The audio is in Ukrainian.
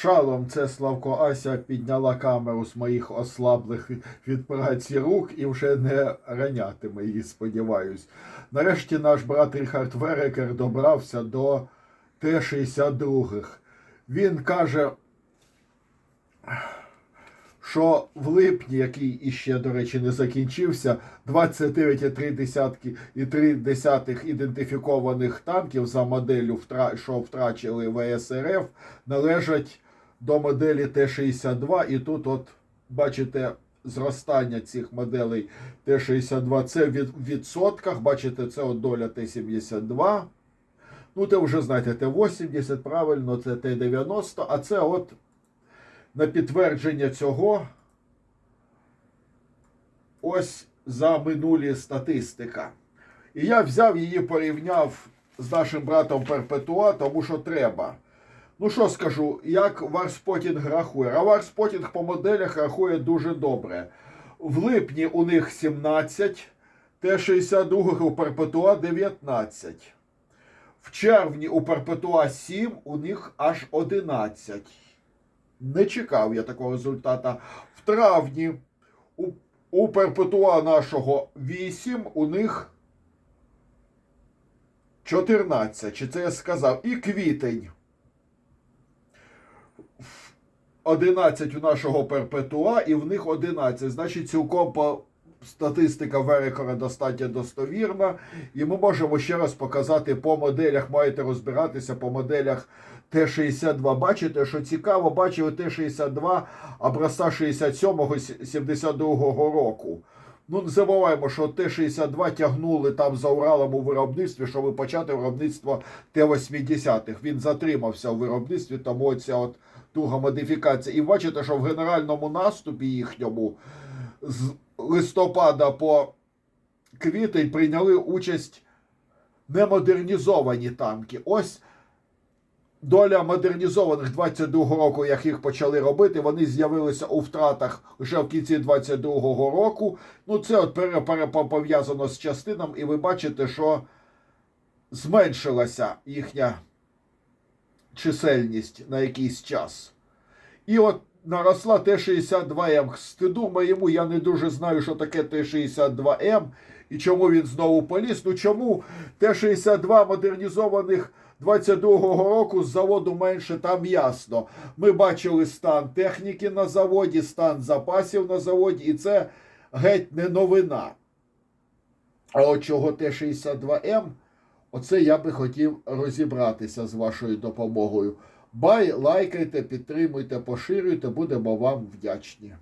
Шалом це Славко Ася підняла камеру з моїх ослаблих від праці рук і вже не ранятиме її, сподіваюсь. Нарешті наш брат Ріхард Верекер добрався до Т-62. Він каже, що в липні, який іще, до речі, не закінчився, 29,3 і 3 десятих ідентифікованих танків за моделлю, що втрачили ВСРФ, належать до моделі Т-62. І тут, от, бачите, зростання цих моделей Т-62. Це в відсотках, бачите, це от доля Т-72. Ну, це вже знаєте, Т-80, правильно, це Т-90, а це от на підтвердження цього ось за минулі статистика. І я взяв її, порівняв з нашим братом Перпетуа, тому що треба. Ну що скажу, як Варспотінг рахує? А Варспотінг по моделях рахує дуже добре. В липні у них 17, Т-62 у Перпетуа 19. В червні у Перпетуа 7, у них аж 11. Не чекав я такого результата. В травні у, у Перпетуа нашого 8, у них 14. Чи це я сказав? І квітень. 11 у нашого Перпетуа, і в них 11. Значить, цілком по статистика Верекора достатньо достовірна. І ми можемо ще раз показати по моделях. Маєте розбиратися по моделях Т-62. Бачите, що цікаво, бачили Т-62 образця 67-го 72-го року. Ну, не забуваємо, що Т-62 тягнули там за Уралом у виробництві, щоб почати виробництво Т-80-х. Він затримався у виробництві, тому оця от туга модифікація. І бачите, що в генеральному наступі їхньому з листопада по квітень прийняли участь немодернізовані танки. Ось доля модернізованих 22-го року, як їх почали робити, вони з'явилися у втратах лише в кінці 22-го року. Ну, це от пов'язано з частинами, і ви бачите, що зменшилася їхня чисельність на якийсь час. І от наросла Т-62М. Стиду моєму, я не дуже знаю, що таке Т-62М і чому він знову поліз. Ну чому Т-62 модернізованих 22-го року з заводу менше, там ясно. Ми бачили стан техніки на заводі, стан запасів на заводі, і це геть не новина. А от чого Т-62М, оце я би хотів розібратися з вашою допомогою. Бай, лайкайте, підтримуйте, поширюйте, будемо вам вдячні.